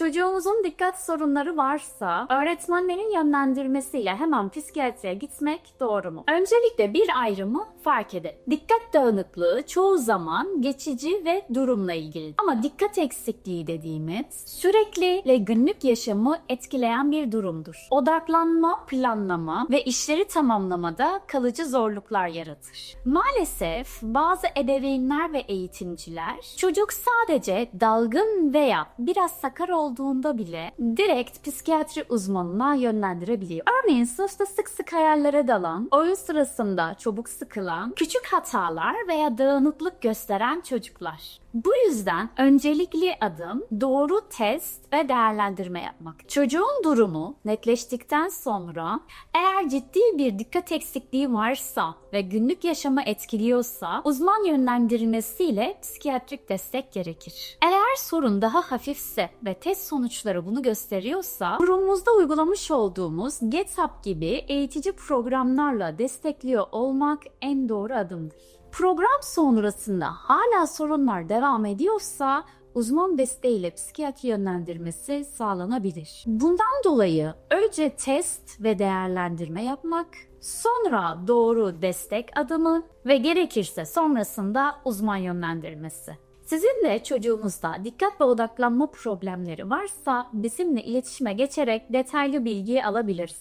Çocuğumuzun dikkat sorunları varsa öğretmenlerin yönlendirmesiyle hemen psikiyatriye gitmek doğru mu? Öncelikle bir ayrımı fark edin. Dikkat dağınıklığı çoğu zaman geçici ve durumla ilgili. Ama dikkat eksikliği dediğimiz sürekli ve günlük yaşamı etkileyen bir durumdur. Odaklanma, planlama ve işleri tamamlamada kalıcı zorluklar yaratır. Maalesef bazı ebeveynler ve eğitimciler çocuk sadece dalgın veya biraz sakar olduğunda bile direkt psikiyatri uzmanına yönlendirebiliyor. Örneğin sınıfta sık sık hayallere dalan, oyun sırasında çabuk sıkılan, küçük hatalar veya dağınıklık gösteren çocuklar. Bu yüzden öncelikli adım doğru test ve değerlendirme yapmak. Çocuğun durumu netleştikten sonra eğer ciddi bir dikkat eksikliği varsa ve günlük yaşamı etkiliyorsa uzman yönlendirilmesiyle psikiyatrik destek gerekir. Eğer sorun daha hafifse ve test sonuçları bunu gösteriyorsa kurumumuzda uygulamış olduğumuz GetUp gibi eğitici programlarla destekliyor olmak en doğru adımdır. Program sonrasında hala sorunlar devam ediyorsa uzman desteğiyle psikiyatri yönlendirmesi sağlanabilir. Bundan dolayı önce test ve değerlendirme yapmak, sonra doğru destek adımı ve gerekirse sonrasında uzman yönlendirmesi. Sizin de çocuğunuzda dikkat ve odaklanma problemleri varsa bizimle iletişime geçerek detaylı bilgi alabilirsiniz.